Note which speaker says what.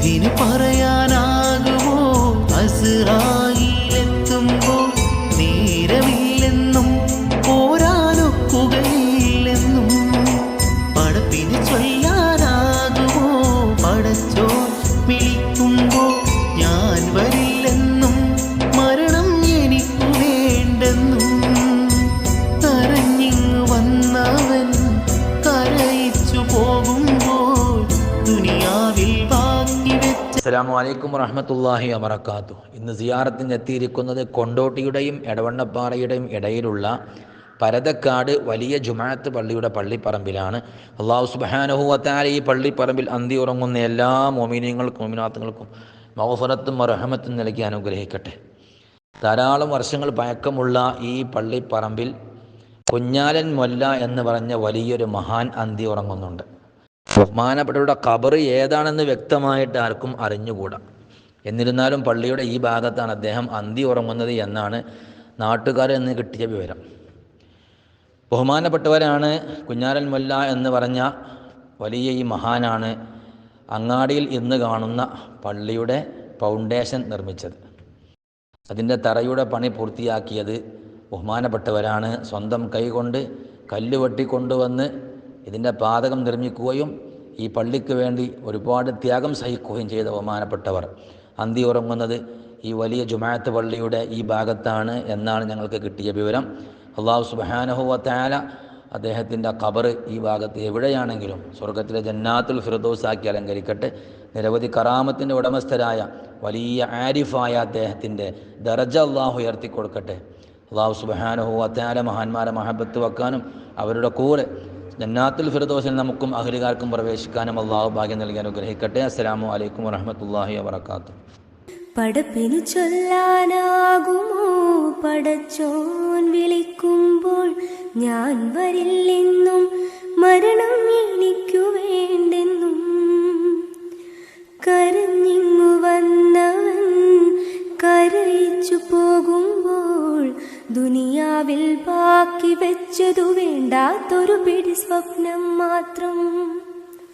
Speaker 1: റൂഹിന് പറയാനാകുമോ? അസുറായിലെത്തുമ്പോ
Speaker 2: അസ്സലാമു അലൈക്കും വറഹമത്തല്ലാഹി വബർക്കാത്തു ഇന്ന് സിയാറത്തിന് എത്തിയിരിക്കുന്നത് കൊണ്ടോട്ടിയുടെയും എടവണ്ണപ്പാറയുടെയും ഇടയിലുള്ള പരതക്കാട് വലിയ ജുമാഅത്ത് പള്ളിയുടെ പള്ളിപ്പറമ്പിലാണ്. അള്ളാഹു സുബാനഹുവത്താല ഈ പള്ളിപ്പറമ്പിൽ അന്തി ഉറങ്ങുന്ന എല്ലാ മോമിനിയങ്ങൾക്കും മോമിനാത്തുകൾക്കും മഹഫറത്തും റഹമത്തും നൽകി അനുഗ്രഹിക്കട്ടെ. ധാരാളം വർഷങ്ങൾ പഴക്കമുള്ള ഈ പള്ളിപ്പറമ്പിൽ കുഞ്ഞാലൻ മൊല്ല എന്ന് പറഞ്ഞ വലിയൊരു മഹാൻ അന്തി ഉറങ്ങുന്നുണ്ട്. ബഹുമാനപ്പെട്ടവരുടെ ഖബർ ഏതാണെന്ന് വ്യക്തമായിട്ട് ആർക്കും അറിഞ്ഞുകൂടാ. എന്നിരുന്നാലും പള്ളിയുടെ ഈ ഭാഗത്താണ് അദ്ദേഹം അന്തി ഉറങ്ങുന്നത് എന്നാണ് നാട്ടുകാരിൽ നിന്ന് കിട്ടിയ വിവരം. ബഹുമാനപ്പെട്ടവരാണ് കുഞ്ഞാരൻ മൊല്ല എന്ന് പറഞ്ഞ വലിയ ഈ മഹാനാണ് അങ്ങാടിയിൽ ഇന്ന് കാണുന്ന പള്ളിയുടെ ഫൗണ്ടേഷൻ നിർമ്മിച്ചത്. അതിന്റെ തറയുടെ പണി പൂർത്തിയാക്കിയത് ബഹുമാനപ്പെട്ടവരാണ്. സ്വന്തം കൈകൊണ്ട് കല്ല് വെട്ടിക്കൊണ്ടുവന്ന് ഇതിന്റെ പാതകം നിർമ്മിക്കുകയും ഈ പള്ളിക്ക് വേണ്ടി ഒരുപാട് ത്യാഗം സഹിക്കുകയും ചെയ്ത ബഹുമാനപ്പെട്ടവർ. അന്തി ഉറങ്ങുന്നത് ഈ വലിയ ജുമാഅത്ത് പള്ളിയുടെ ഈ ഭാഗത്താണ് എന്നാണ് ഞങ്ങൾക്ക് കിട്ടിയ വിവരം. അള്ളാഹു സുബാനഹുവത്താല അദ്ദേഹത്തിന്റെ ഖബർ ഈ ഭാഗത്ത് എവിടെയാണെങ്കിലും സ്വർഗത്തിലെ ജന്നാത്തുൽ ഫിറദോസാക്കി അലങ്കരിക്കട്ടെ. നിരവധി കറാമത്തിന്റെ ഉടമസ്ഥരായ വലിയ ആരിഫായ അദ്ദേഹത്തിന്റെ ദർജ അള്ളാഹു ഉയർത്തി കൊടുക്കട്ടെ അള്ളാഹു സുബാനഹു അത്താല മഹാന്മാരെ മഹബത്ത് വെക്കാനും അവരുടെ കൂടെ ജന്നാത്തുൽ ഫിറദോസിൽ നമുക്കും അഹരികാർക്കും പ്രവേശിക്കാനും അള്ളാഹു ഭാഗ്യം നൽകി അനുഗ്രഹിക്കട്ടെ. അസ്സലാമു അലൈക്കും വറഹമത്തല്ലാഹി വാത്തു
Speaker 3: പടപ്പിനു ചൊല്ലാനാകുമോ? പടച്ചോൻ വിളിക്കുമ്പോൾ ഞാൻ വരില്ലെന്നും മരണം എനിക്കു വേണ്ടെന്നും. കരഞ്ഞിങ്ങു വന്നവൻ കരയിച്ചു പോകുമ്പോൾ ദുനിയാവിൽ ബാക്കി വെച്ചതു വേണ്ടാത്തൊരു പിടി സ്വപ്നം മാത്രം.